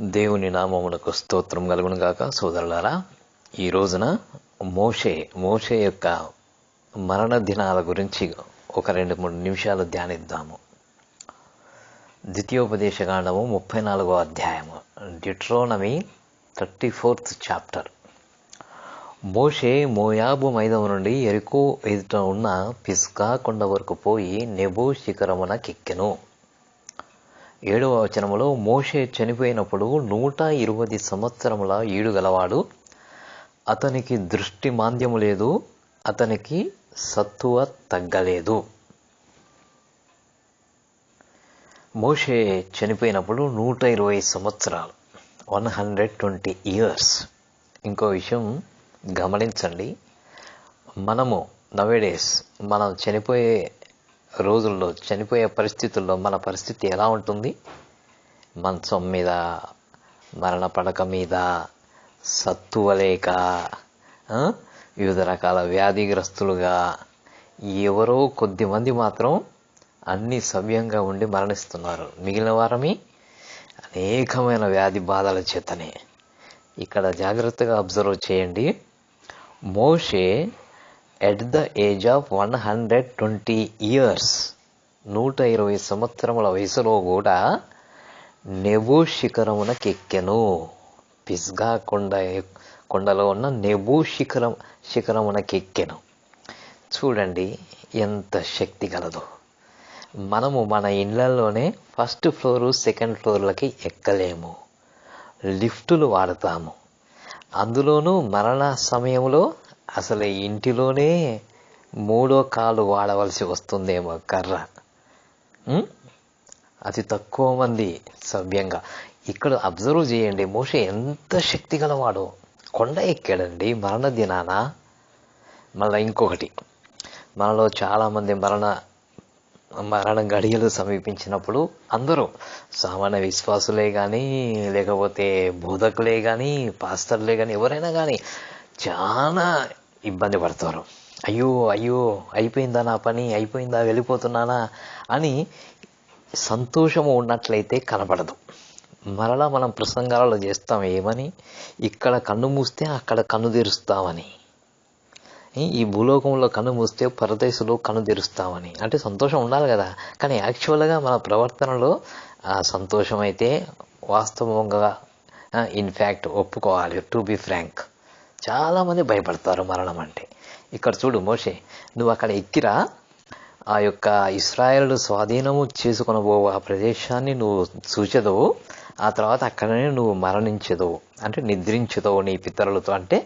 దేవుని నామములకు స్తోత్రం కలుగును గాక సోదరులారా. ఈ రోజున మోషే మోషే యొక్క మరణ దినాల గురించి ఒక రెండు మూడు నిమిషాలు ధ్యానిద్దాము. ద్వితీయోపదేశకాండము ముప్పై నాలుగో అధ్యాయము డిట్రోనమీ థర్టీ ఫోర్త్ చాప్టర్. మోషే మోయాబు మైదం నుండి ఎరుకో ఎదుట ఉన్న పిస్కా కొండ వరకు పోయి నెబో శిఖరమునకెక్కెను ఏడవ వచనములో మోషే చనిపోయినప్పుడు నూట ఇరవై సంవత్సరముల ఈడు గలవాడు. అతనికి దృష్టి మాంద్యము లేదు అతనికి సత్తువ తగ్గలేదు. మోషే చనిపోయినప్పుడు నూట ఇరవై సంవత్సరాలు వన్ హండ్రెడ్ ట్వంటీ ఇయర్స్. ఇంకో విషయం గమనించండి. మనము నవేడేస్ మనం చనిపోయే రోజుల్లో చనిపోయే పరిస్థితుల్లో మన పరిస్థితి ఎలా ఉంటుంది? మంచం మీద మరణ పడక మీద సత్తువలేక వివిధ రకాల వ్యాధిగ్రస్తులుగా ఎవరో కొద్ది మంది మాత్రం అన్ని సవ్యంగా ఉండి మరణిస్తున్నారు. మిగిలిన వారమి అనేకమైన వ్యాధి బాధల చేతనే. ఇక్కడ జాగ్రత్తగా అబ్జర్వ్ చేయండి. మోషే at the age of one hundred twenty years నూట ఇరవై సంవత్సరముల వయసులో కూడా నెబూ శిఖరమునకెక్కెను పిస్గా కొండ కొండలో ఉన్న నెబూ శిఖరం శిఖరమునకెక్కెను చూడండి ఎంత శక్తి గలదో. మనము మన ఇళ్ళలోనే ఫస్ట్ ఫ్లోరు సెకండ్ ఫ్లోర్లకి ఎక్కలేము. లిఫ్టులు వాడతాము. అందులోనూ మరణ సమయంలో అసలు ఇంటిలోనే మూడో కాలు వాడవలసి వస్తుందేమో కర్ర. అతి తక్కువ మంది సభ్యంగా. ఇక్కడ అబ్జర్వ్ చేయండి మోషే ఎంత శక్తి గలవాడు. కొండ ఎక్కాడండి మరణ దినాన. మళ్ళీ ఇంకొకటి. మనలో చాలామంది మరణ మరణ గడియలు సమీపించినప్పుడు అందరూ సామాన్య విశ్వాసులే కానీ లేకపోతే బోధకులే కానీ పాస్తర్లే కానీ ఎవరైనా కానీ చాలా ఇబ్బంది పడతారు. అయ్యో అయ్యో అయిపోయిందా నా పని? అయిపోయిందా? వెళ్ళిపోతున్నానా? అని సంతోషము ఉన్నట్లయితే కనబడదు మరలా మనం ప్రసంగాలలో చేస్తాం ఏమని? ఇక్కడ కన్ను మూస్తే అక్కడ కన్ను తెరుస్తామని. ఈ భూలోకంలో కన్ను మూస్తే పరదేశంలో కన్ను తెరుస్తామని. అంటే సంతోషం ఉండాలి కదా. కానీ యాక్చువల్గా మన ప్రవర్తనలో ఆ సంతోషం అయితే వాస్తవంగా ఇన్ఫ్యాక్ట్ ఒప్పుకోవాలి టు బి ఫ్రాంక్. చాలామంది భయపడతారు మరణం అంటే. ఇక్కడ చూడు మోషే నువ్వు అక్కడ ఎక్కిరా ఆ యొక్క ఇస్రాయేల్ స్వాధీనము చేసుకునబో ఆ ప్రదేశాన్ని నువ్వు చూచెదవు ఆ తర్వాత అక్కడనే నువ్వు మరణించదవు అంటే నిద్రించదవు నీ పితరులతో అంటే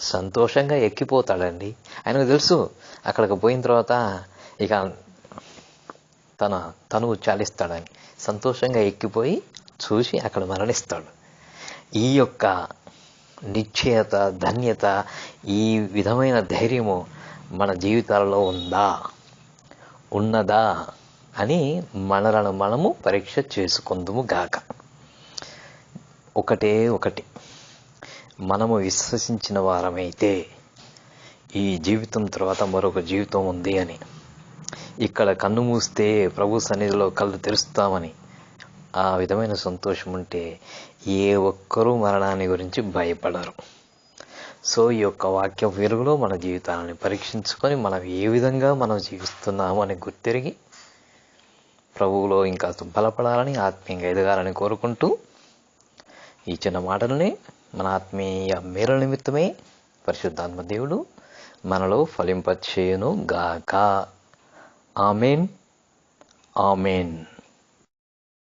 సంతోషంగా ఎక్కిపోతాడండి. ఆయనకు తెలుసు అక్కడికి పోయిన తర్వాత ఇక తన తనువు చాలిస్తాడని. సంతోషంగా ఎక్కిపోయి చూసి అక్కడ మరణిస్తాడు. ఈ యొక్క నిశ్చయత ధన్యత ఈ విధమైన ధైర్యము మన జీవితాలలో ఉందా? ఉన్నదా? అని మనలను మనము పరీక్ష చేసుకుందుము గాక. ఒకటే ఒకటి. మనము విశ్వసించిన వారమైతే ఈ జీవితం తర్వాత మరొక జీవితం ఉంది అని. ఇక్కడ కన్ను మూస్తే ప్రభు సన్నిధిలో కళ్ళు తెరుస్తామని. ఆ విధమైన సంతోషం ఉంటే ఏ ఒక్కరూ మరణాన్ని గురించి భయపడరు. సో ఈ యొక్క వాక్యం వెలుగులో మన జీవితాలను పరీక్షించుకొని మనం ఏ విధంగా మనం జీవిస్తున్నాము అని గుర్తిరిగి ప్రభువులో ఇంకా బలపడాలని ఆత్మీయంగా ఎదగాలని కోరుకుంటూ ఈ చిన్న మాటలని మన ఆత్మీయ మేర నిమిత్తమే పరిశుద్ధాత్మ దేవుడు మనలో ఫలింపచేయును గాక ఆమెన్. ఆమెన్.